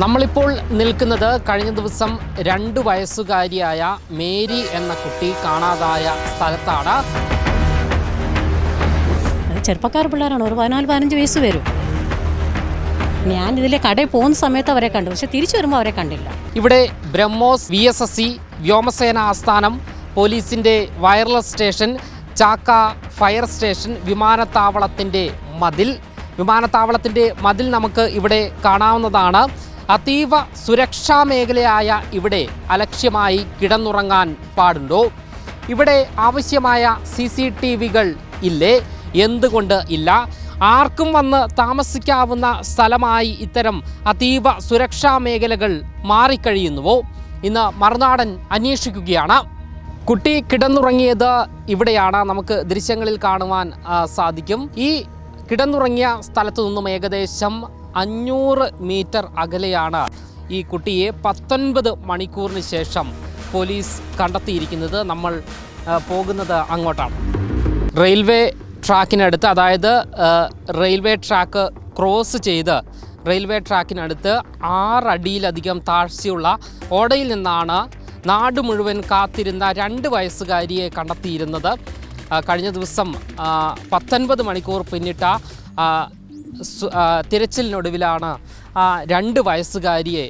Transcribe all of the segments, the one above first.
നമ്മളിപ്പോൾ നിൽക്കുന്നത് കഴിഞ്ഞ ദിവസം രണ്ട് വയസ്സുകാരിയായ മേരി എന്ന കുട്ടി കാണാതായ സ്ഥലത്താണ്. ചെറുപ്പക്കാർ പിള്ളേരാണ്. ഒരു പതിനാല് പതിനഞ്ച് വയസ്സ് വരും. ഞാൻ ഇതിലെ കടയിൽ പോകുന്ന സമയത്ത് അവരെ കണ്ടു. പക്ഷെ തിരിച്ചു വരുമ്പോൾ അവരെ കണ്ടില്ല. ഇവിടെ BrahMos V S S C വ്യോമസേന ആസ്ഥാനം പോലീസിന്റെ wireless station Chakka fire station വിമാനത്താവളത്തിന്റെ മതിൽ. വിമാനത്താവളത്തിന്റെ മതിൽ നമുക്ക് ഇവിടെ കാണാവുന്നതാണ്. അതീവ സുരക്ഷാ മേഖലയായ ഇവിടെ അലക്ഷ്യമായി കിടന്നുറങ്ങാൻ പാടുണ്ടോ? ഇവിടെ ആവശ്യമായ സി സി ടി വികൾ ഇല്ലേ? എന്തുകൊണ്ട് ഇല്ല? ആർക്കും വന്ന് താമസിക്കാവുന്ന സ്ഥലമായി ഇത്തരം അതീവ സുരക്ഷാ മേഖലകൾ മാറിക്കഴിയുന്നുവോ? ഇന്ന് മറുനാടൻ അന്വേഷിക്കുകയാണ്. കുട്ടി കിടന്നുറങ്ങിയത് ഇവിടെയാണ്. നമുക്ക് ദൃശ്യങ്ങളിൽ കാണുവാൻ സാധിക്കും. ഈ കിടന്നുറങ്ങിയ സ്ഥലത്തു നിന്നും ഏകദേശം അഞ്ഞൂറ് മീറ്റർ അകലെയാണ് ഈ കുട്ടിയെ പത്തൊൻപത് മണിക്കൂറിന് ശേഷം പോലീസ് കണ്ടെത്തിയിരിക്കുന്നത്. നമ്മൾ പോകുന്നത് അങ്ങോട്ടാണ്. റെയിൽവേ ട്രാക്കിനടുത്ത് അതായത് റെയിൽവേ ട്രാക്ക് ക്രോസ് ചെയ്ത് റെയിൽവേ ട്രാക്കിനടുത്ത് ആറടിയിലധികം താഴ്ചയുള്ള ഓടയിൽ നിന്നാണ് നാട് മുഴുവൻ കാത്തിരുന്ന രണ്ട് വയസ്സുകാരിയെ കണ്ടെത്തിയിരുന്നത്. കഴിഞ്ഞ ദിവസം പത്തൊൻപത് മണിക്കൂർ പിന്നിട്ട തിരച്ചിലിനൊടുവിലാണ് രണ്ട് വയസ്സുകാരിയെ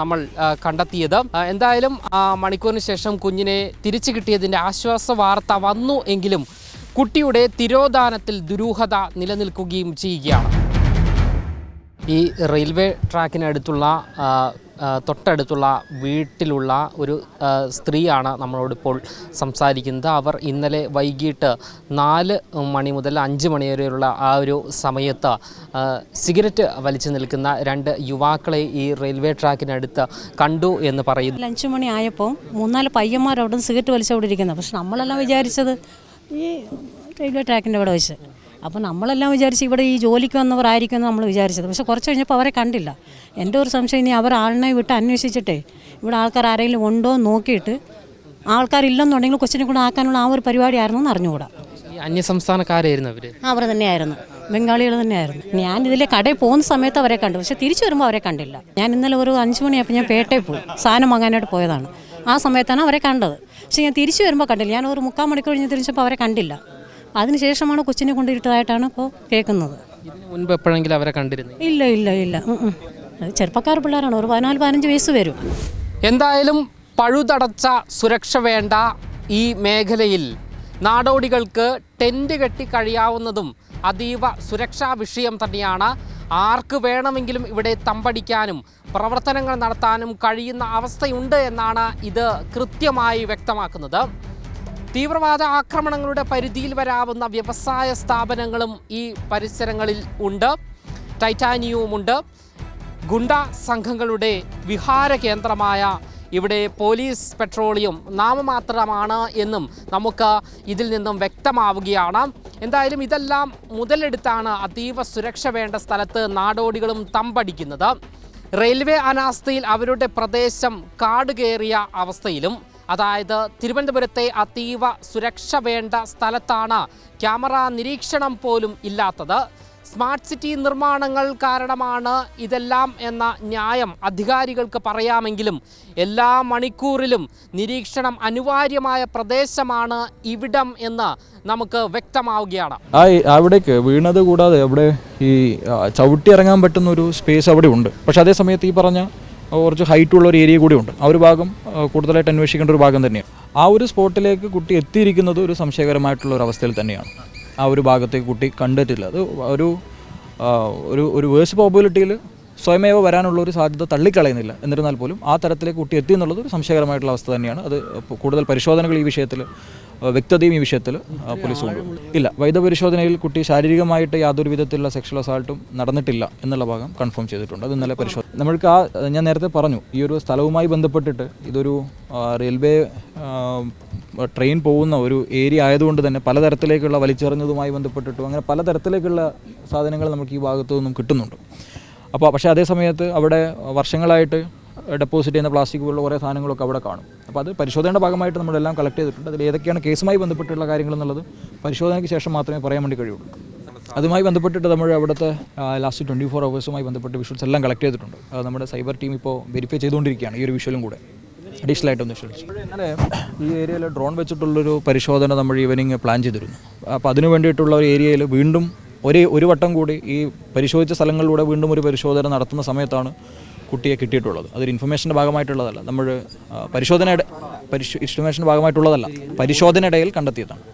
നമ്മൾ കണ്ടെത്തിയത്. എന്തായാലും മണിക്കൂറിന് ശേഷം കുഞ്ഞിനെ തിരിച്ചു കിട്ടിയതിന്റെ ആശ്വാസ വാർത്ത വന്നു എങ്കിലും കുട്ടിയുടെ തിരോധാനത്തിൽ ദുരൂഹത നിലനിൽക്കുകയും ചെയ്യുകയാണ്. ഈ റെയിൽവേ ട്രാക്കിനടുത്തുള്ള തൊട്ടടുത്തുള്ള വീട്ടിലുള്ള ഒരു സ്ത്രീയാണ് നമ്മളോടിപ്പോൾ സംസാരിക്കുന്നത്. അവർ ഇന്നലെ വൈകിട്ട് നാല് മണി മുതൽ അഞ്ച് മണി വരെയുള്ള ആ ഒരു സമയത്ത് സിഗരറ്റ് വലിച്ചു നിൽക്കുന്ന രണ്ട് യുവാക്കളെ ഈ റെയിൽവേ ട്രാക്കിനടുത്ത് കണ്ടു എന്ന് പറയുന്നു. അഞ്ച് മണി ആയപ്പോൾ മൂന്നാൽ പയ്യന്മാർ അവിടെ സിഗരറ്റ് വലിച്ചവിടെ ഇരിക്കുന്നത് പക്ഷെ നമ്മളെല്ലാം വിചാരിച്ചത് ഈ റെയിൽവേ ട്രാക്കിന്റെ അവിടെ വെച്ച്. അപ്പോൾ നമ്മളെല്ലാം വിചാരിച്ച് ഇവിടെ ഈ ജോലിക്ക് വന്നവരായിരിക്കും എന്ന് നമ്മൾ വിചാരിച്ചത്. പക്ഷെ കുറച്ച് കഴിഞ്ഞപ്പോൾ അവരെ കണ്ടില്ല. എന്റെ ഒരു സംശയം ഇനി അവർ ആളിനെ വിട്ട് അന്വേഷിച്ചിട്ടേ ഇവിടെ ആൾക്കാർ ആരെങ്കിലും ഉണ്ടോ എന്ന് നോക്കിയിട്ട് ആൾക്കാരില്ലെന്നുണ്ടെങ്കിൽ കൊച്ചിനെ കൂടെ ആക്കാനുള്ള ആ ഒരു പരിപാടിയായിരുന്നു എന്ന് അറിഞ്ഞുകൂടാ. ഈ അന്യസംസ്ഥാനക്കാരായിരുന്നു അവർ അവർ തന്നെയായിരുന്നു. ബംഗാളികൾ തന്നെയായിരുന്നു. ഞാൻ ഇതിലെ കടയിൽ പോകുന്ന സമയത്ത് അവരെ കണ്ടു. പക്ഷെ തിരിച്ചു വരുമ്പോൾ അവരെ കണ്ടില്ല. ഞാൻ ഇന്നലെ ഒരു അഞ്ച് മണിയായപ്പോൾ ഞാൻ പേട്ടയിൽ പോയി. സാധനം വാങ്ങാനായിട്ട് പോയതാണ്. ആ സമയത്താണ് അവരെ കണ്ടത്. പക്ഷെ ഞാൻ തിരിച്ചു വരുമ്പോൾ കണ്ടില്ല. ഞാൻ ഒരു മുക്കാൽ മണിക്കൂർ കഴിഞ്ഞ് തിരിച്ചപ്പോൾ അവരെ കണ്ടില്ല. അതിനുശേഷമാണ് കൊച്ചിനെ കൊണ്ടിട്ടതായിട്ടാണ് ഇപ്പോൾ കേൾക്കുന്നത്. ഇതിന് മുൻപ് എപ്പോഴെങ്കിലും അവരെ കണ്ടിരുന്നു? ഇല്ല ഇല്ല ഇല്ല. ചെറുപ്പക്കാർ പിള്ളേരാണ്. ഒരു പതിനാല് പതിനഞ്ച് വയസ്സ് വരും. എന്തായാലും പഴുതടച്ച സുരക്ഷ വേണ്ട ഈ മേഖലയിൽ നാടോടികൾക്ക് ടെന്റ് കെട്ടി കഴിയാവുന്നതും അതീവ സുരക്ഷാ വിഷയം തന്നെയാണ്. ആർക്ക് വേണമെങ്കിലും ഇവിടെ തമ്പടിക്കാനും പ്രവർത്തനങ്ങൾ നടത്താനും കഴിയുന്ന അവസ്ഥയുണ്ട് എന്നാണ് ഇത് കൃത്യമായി വ്യക്തമാക്കുന്നത്. തീവ്രവാദ ആക്രമണങ്ങളുടെ പരിധിയിൽ വരാവുന്ന വ്യവസായ സ്ഥാപനങ്ങളും ഈ പരിസരങ്ങളിൽ ഉണ്ട്. ടൈറ്റാനിയവുമുണ്ട് ഗുണ്ട സംഘങ്ങളുടെ വിഹാര കേന്ദ്രമായ ഇവിടെ പോലീസ് പെട്രോളിയം നാമമാത്രമാണ് എന്നും നമുക്ക് ഇതിൽ നിന്നും വ്യക്തമാവുകയാണ്. എന്തായാലും ഇതെല്ലാം മുതലെടുത്താണ് അതീവ സുരക്ഷ വേണ്ട സ്ഥലത്ത് നാടോടികളും തമ്പടിക്കുന്നത്. റെയിൽവേ അനാസ്ഥയിൽ അവരുടെ പ്രദേശം കാട് കയറിയ അവസ്ഥയിലും അതായത് തിരുവനന്തപുരത്തെ അതീവ സുരക്ഷ വേണ്ട സ്ഥലത്താണ് ക്യാമറ നിരീക്ഷണം പോലും ഇല്ലാത്തത്. സ്മാർട്ട് സിറ്റി നിർമ്മാണങ്ങൾ കാരണമാണ് ഇതെല്ലാം എന്ന ന്യായം അധികാരികൾക്ക് പറയാമെങ്കിലും എല്ലാ മണിക്കൂറിലും നിരീക്ഷണം അനിവാര്യമായ പ്രദേശമാണ് ഇവിടം എന്ന് നമുക്ക് വ്യക്തമാവുകയാണ്. ആ അവിടേക്ക് വീണത് കൂടാതെ അവിടെ ഈ ചവിട്ടിയിറങ്ങാൻ പറ്റുന്ന ഒരു സ്പേസ് അവിടെ ഉണ്ട്. പക്ഷെ അതേ സമയത്ത് ഈ പറഞ്ഞ കുറച്ച് ഹൈറ്റ് ഉള്ള ഒരു ഏരിയ കൂടി ഉണ്ട്. ആ ഒരു ഭാഗം കൂടുതലായിട്ട് അന്വേഷിക്കേണ്ട ഒരു ഭാഗം തന്നെയാണ്. ആ ഒരു സ്പോട്ടിലേക്ക് കുട്ടി എത്തിയിരിക്കുന്നത് ഒരു സംശയകരമായിട്ടുള്ള ഒരു അവസ്ഥയിൽ തന്നെയാണ്. ആ ഒരു ഭാഗത്തേക്ക് കുട്ടി കണ്ടിട്ടില്ല അത് ഒരു ഒരു ഒരു വേഴ്സ് പ്രോബിലിറ്റിയിൽ സ്വയമേവ വരാനുള്ള ഒരു സാധ്യത തള്ളിക്കളയുന്നില്ല. എന്നിരുന്നാൽ പോലും ആ തരത്തിലേക്ക് കുട്ടി എത്തി എന്നുള്ളത് ഒരു സംശയകരമായിട്ടുള്ള അവസ്ഥ തന്നെയാണ്. അത് കൂടുതൽ പരിശോധനകൾ ഈ വിഷയത്തിൽ വ്യക്തതയും ഈ വിഷയത്തിൽ പോലീസ് കൊണ്ടുപോകും ഇല്ല. വൈദ്യപരിശോധനയിൽ കുട്ടി ശാരീരികമായിട്ട് യാതൊരു വിധത്തിലുള്ള സെക്ഷൽ അസാൾട്ടും നടന്നിട്ടില്ല എന്നുള്ള ഭാഗം കൺഫേം ചെയ്തിട്ടുണ്ട്. അത് ഇന്നലെ പരിശോധന നമ്മൾക്ക് ആ ഞാൻ നേരത്തെ പറഞ്ഞു ഈ ഒരു സ്ഥലവുമായി ബന്ധപ്പെട്ടിട്ട് ഇതൊരു റെയിൽവേ ട്രെയിൻ പോകുന്ന ഒരു ഏരിയ ആയതുകൊണ്ട് തന്നെ പലതരത്തിലേക്കുള്ള വലിച്ചെറിഞ്ഞതുമായി ബന്ധപ്പെട്ടിട്ടും അങ്ങനെ പലതരത്തിലേക്കുള്ള സാധനങ്ങൾ നമുക്ക് ഈ ഭാഗത്തു നിന്നും കിട്ടുന്നുണ്ട്. അപ്പോൾ പക്ഷേ അതേ സമയത്ത് അവിടെ വർഷങ്ങളായിട്ട് ഡെപ്പോസിറ്റ് ചെയ്യുന്ന പ്ലാസ്റ്റിക് പോലുള്ള കുറേ സാധനങ്ങളൊക്കെ അവിടെ കാണും. അപ്പോൾ അത് പരിശോധനയുടെ ഭാഗമായിട്ട് നമ്മളെല്ലാം കളക്ട് ചെയ്തിട്ടുണ്ട്. അതിൽ ഏതൊക്കെയാണ് കേസുമായി ബന്ധപ്പെട്ടുള്ള കാര്യങ്ങൾ എന്നുള്ളത് പരിശോധനയ്ക്ക് ശേഷം മാത്രമേ പറയാൻ വേണ്ടി കഴിയുള്ളൂ. അതുമായി ബന്ധപ്പെട്ടിട്ട് നമ്മൾ അവിടുത്തെ ലാസ്റ്റ് ട്വന്റി ഫോർ അവേഴ്സുമായി ബന്ധപ്പെട്ട് വിഷ്വൽസ് എല്ലാം കളക്ട് ചെയ്തിട്ടുണ്ട്. അത് നമ്മുടെ സൈബർ ടീം ഇപ്പോൾ വെരിഫൈ ചെയ്തുകൊണ്ടിരിക്കുകയാണ് ഈ ഒരു വിഷ്വലും കൂടെ. അഡീഷണൽ ആയിട്ട് ഒന്ന് വിഷ്വൽസ് അങ്ങനെ ഈ ഏരിയയിൽ ഡ്രോൺ വെച്ചിട്ടുള്ളൊരു പരിശോധന നമ്മൾ ഈവനിങ് പ്ലാൻ ചെയ്തിരുന്നു. അപ്പോൾ അതിനു വേണ്ടിയിട്ടുള്ള ഒരു ഏരിയയിൽ വീണ്ടും ഒരേ ഒരു വട്ടം കൂടി ഈ പരിശോധിച്ച സ്ഥലങ്ങളിലൂടെ വീണ്ടും ഒരു പരിശോധന നടത്തുന്ന സമയത്താണ് കുട്ടിയെ കിട്ടിയിട്ടുള്ളത്. അതൊരു ഇൻഫർമേഷന്റെ ഭാഗമായിട്ടുള്ളതല്ല. നമ്മൾ പരിശോധനയുടെ പരിശോ ഇൻഫർമേഷന്റെ ഭാഗമായിട്ടുള്ളതല്ല. പരിശോധനയിടയിൽ കണ്ടെത്തിയതാണ് ും.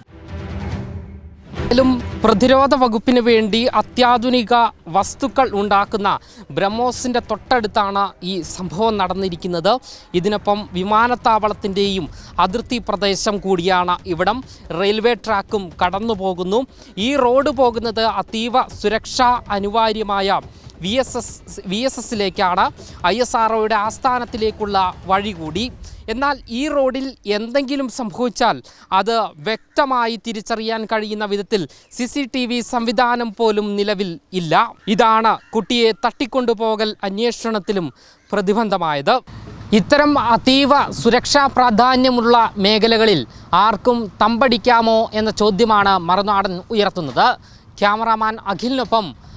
പ്രതിരോധ വകുപ്പിന് വേണ്ടി അത്യാധുനിക വസ്തുക്കൾ ഉണ്ടാക്കുന്ന ബ്രഹ്മോസിന്റെ തൊട്ടടുത്താണ് ഈ സംഭവം നടന്നിരിക്കുന്നത്. ഇതിനൊപ്പം വിമാനത്താവളത്തിന്റെയും അതിർത്തി പ്രദേശം കൂടിയാണ് ഇവിടം. റെയിൽവേ ട്രാക്കും കടന്നു പോകുന്നു ഈ റോഡ് പോകുന്നത് അതീവ സുരക്ഷാ അനിവാര്യമായ V S S V S എസിലേക്കാണ് I S R ഒയുടെ ആസ്ഥാനത്തിലേക്കുള്ള വഴി കൂടി എന്നാൽ ഈ റോഡിൽ എന്തെങ്കിലും സംഭവിച്ചാൽ അത് വ്യക്തമായി തിരിച്ചറിയാൻ കഴിയുന്ന വിധത്തിൽ സി സി ടി വി സംവിധാനം പോലും നിലവിൽ ഇല്ല. ഇതാണ് കുട്ടിയെ തട്ടിക്കൊണ്ടുപോകൽ അന്വേഷണത്തിലും പ്രതിബന്ധമായത്. ഇത്തരം അതീവ സുരക്ഷാ പ്രാധാന്യമുള്ള മേഖലകളിൽ ആർക്കും തമ്പടിക്കാമോ എന്ന ചോദ്യമാണ് മറുനാടൻ ഉയർത്തുന്നത്. ക്യാമറാമാൻ അഖിലിനൊപ്പം